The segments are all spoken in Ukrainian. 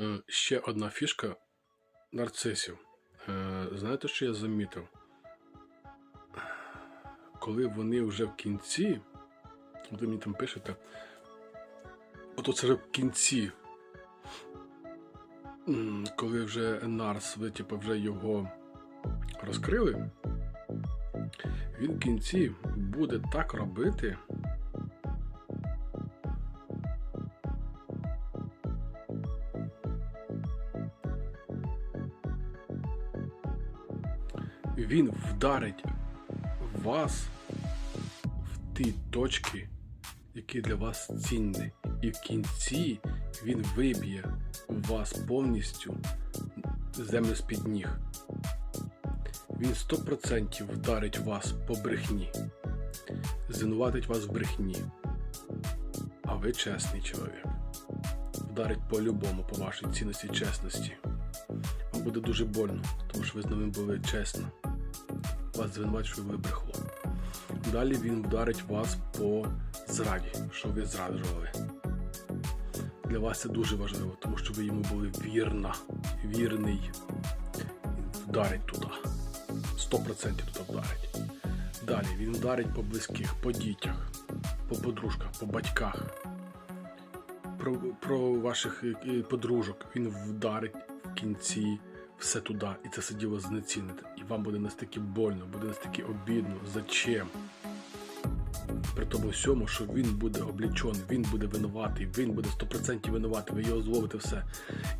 Е, Ще одна фішка нарцисів. Е, Знаєте, що я замітив? Коли вони вже в кінці, ви мені там пишете, от це вже в кінці, коли вже Нарс, ви типу, вже його розкрили, він в кінці буде так робити. Він вдарить вас в ті точки, які для вас цінні. І в кінці він виб'є вас повністю землю з-під ніг. Він 100% вдарить вас по брехні, звинуватить вас в брехні. А ви чесний чоловік. Вдарить по-любому, по вашій цінності чесності. Вам буде дуже больно, тому що ви з ним були чесно. Вас звинуватить, що ви брехло. Далі він вдарить вас по зраді, що ви зраджували. Для вас це дуже важливо, тому що ви йому були вірна, вірний. Вдарить туди. 100% туди вдарить. Далі він вдарить по близьких, по дітях, по подружках, по батьках, про, про ваших е, е, подружок. Він вдарить в кінці все туди, і це все діло знецінити. І вам буде настільки больно, буде настільки обідно. Зачем? При тому всьому, що він буде облічений, він буде винуватий, він буде 100% винуватий, ви його зловите все.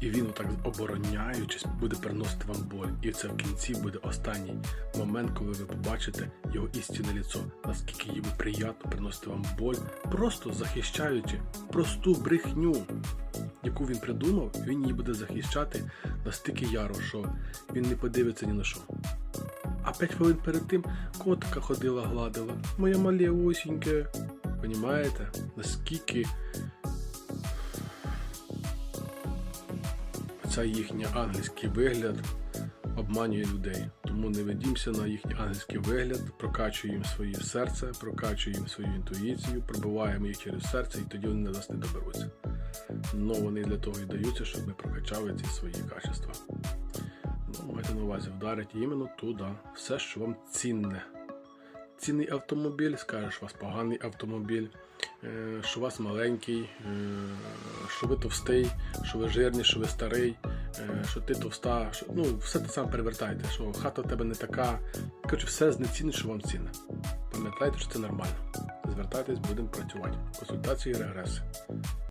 І він отак обороняючись, буде приносити вам боль. І це в кінці буде останній момент, коли ви побачите його істинне ліцо, наскільки йому приємно приносити вам боль, просто захищаючи просту брехню, яку він придумав, він її буде захищати настільки яро, що він не подивиться ні на що. А п'ять хвилин перед тим котика ходила, гладила. Моя малєусіньке. Понімаєте? Наскільки цей їхній ангельський вигляд обманює людей. Тому не ведімося на їхній ангельський вигляд, прокачуємо своє серце, прокачуємо свою інтуїцію, пробиваємо їх через серце, і тоді вони на нас не доберуться. Но вони для того і даються, щоб ми прокачали ці свої качества. Ну, майте на увазі, вдарить іменно туди. Все, що вам цінне. Цінний автомобіль, скажеш, у вас поганий автомобіль, е, що у вас маленький, е, що ви товстий, що ви жирний, що ви старий, е, що ти товста, що, ну, все те саме перевертайте, що хата в тебе не така. Коротше, все знецінне, що вам цінне. Пам'ятайте, що це нормально. Звертайтесь, будемо працювати. Консультації і регреси.